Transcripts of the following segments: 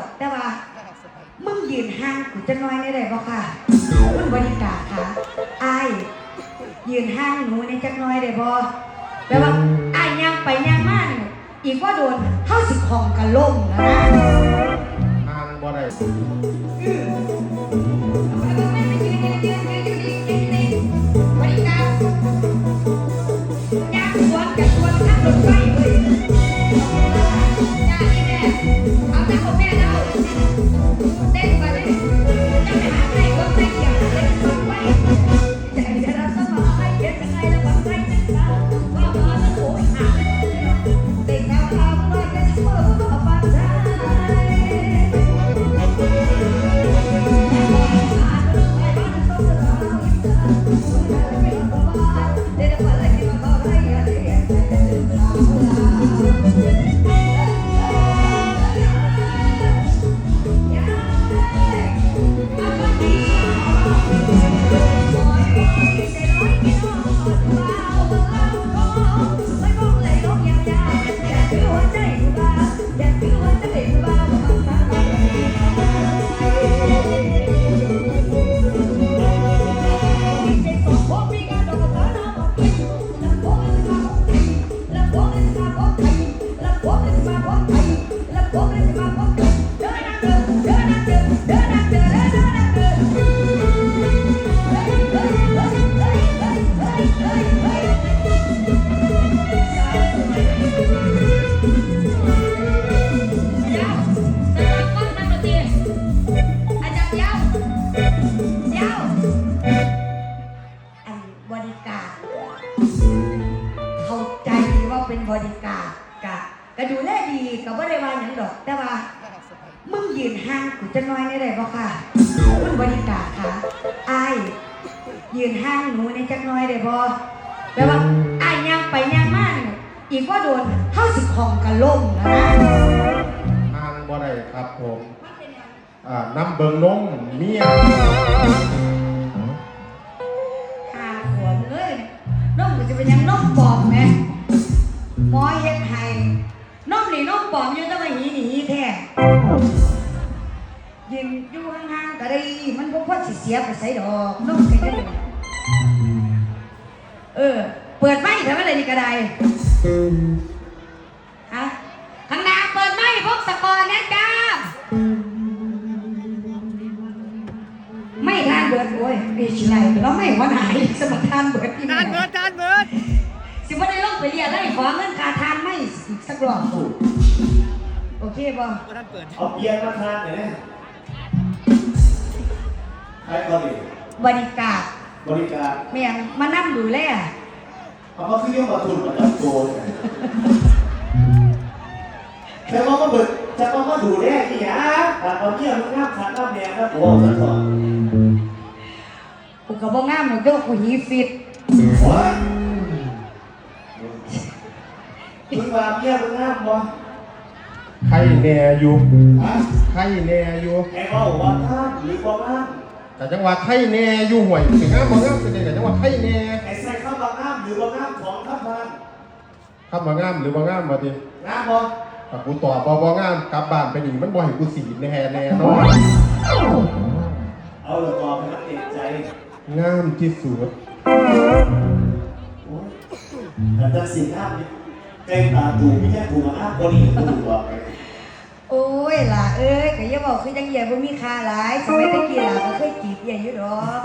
อก แต่ว่า มึงยืนห่างกูจะน้อยได้ไรบ่ค่ะมึงบริการค่ะอายยืนห่างหนูในจักน้อยได้บ่แปลว่าอายย่างไปย่างมากอีกว่าโดนเท่าสิของกระล่มนะห่างบ่ได้ เป็นบริการกะก็ดูแลดีก็บ่ได้ว่าหยังดอก แต่ว่า มึงยืนห่างกูจะน้อยได้เลยบ่ค่ะคุณบริการค่ะอายยืนห่างหนูในจักหน้อยได้บ่แปลว่าอายย่างไปย่างมานี่อีกว่าโดนเฮาสิของกันล่มนะทางบ่ได้ครับผมอ่าน้ำเบิงนมเมียหาหัวเลยน้องก็จะเป็นหยังน้องปลอมไหมอเฮ็ดให้น้องหนีน้องปอมอยู่แต้องมาหีหนีแท้ยืนอยู่ห่างๆก็ได้ มันบ่พอสิเสียไปไสดอกน้องก็ได้เออ เปิดไม้ทำอะไรนี่ก็ได้ฮะข้างหน้าเปิดไม้พวกสกอร์นะจ้าไม่ทานเบิดโอ้ยปีชิไลแล้วไม่ว่าไหนสมัครทานเบิดที่ทานเบิดทานเบิด สิว่าได้ลงไปเรียนได้ขอเงินค่าทานไม่อีกสักรอบโอเคป่ะท่านเปิดเอาเบียร์มาทานหน่อยนะใครก่อนดิบริการบริการเมียงมานั่งดูแลเอามาคือเรื่องมาทุนมาจับโกนแต่ว่ามาเบิดแต่ว่ามาดูแลอีหยาแต่เอาเบียร์มันน้ำขัดน้ำแดงครับผมสักก่อนกูกับบ่งามหนูเด้อกูหีฟิตโอ้ยคุณ ว่าเบียร์มันน้ำบ่ไข่แน่อยู่ฮะไข่แน่อยู่ไอ้ว่าว่าน้ำหรือว่าน้แต่จังหวะไข่แน่อยู่ห่วยถึงงามบ่งามเป็นแต่จังหวะไข่แน่ำไอ้ใส่ข้าวว่าน้ำหรือว่าน้ำของข้าวมันครับบ่งามหรือบ่งามบ่ติน้ำบ่ถ้ากูตอบบ่บ่งามกลับบ้านไปนี่มันบ่ให้กูสีแน่แน่นอนเอาละตอบให้มันเต็มใจงามที่สุดแต่จะสิ่งน้ำนี่ เต็มตาถูกไม่ใช่ถูกมาอ้างบริสุทธิ์บอกไปโอ้ยล่ะเอ้ยก็อย่าบอกคือจังเหี่ยบ่มีค่าหลายสมัยตะกี้ล่ะก็เคยจีบเหี่ยอยู่ดอก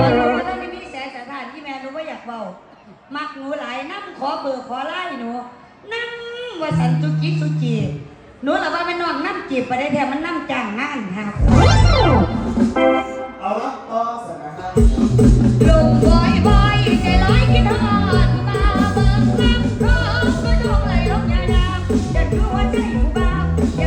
ตอนหนูก็ต้องมีแสนสถานที่แม่หนูบ่อยากเว้ามักหนูหลายนำขอเบอร์ขอไลน์หนูนำว่าสันตุกิสุจีหนูล่ะว่าแม่น้องนำจีบไปได้แท้มันนำจ้างงานหาเอา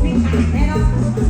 ไม่ขาดแน่นอน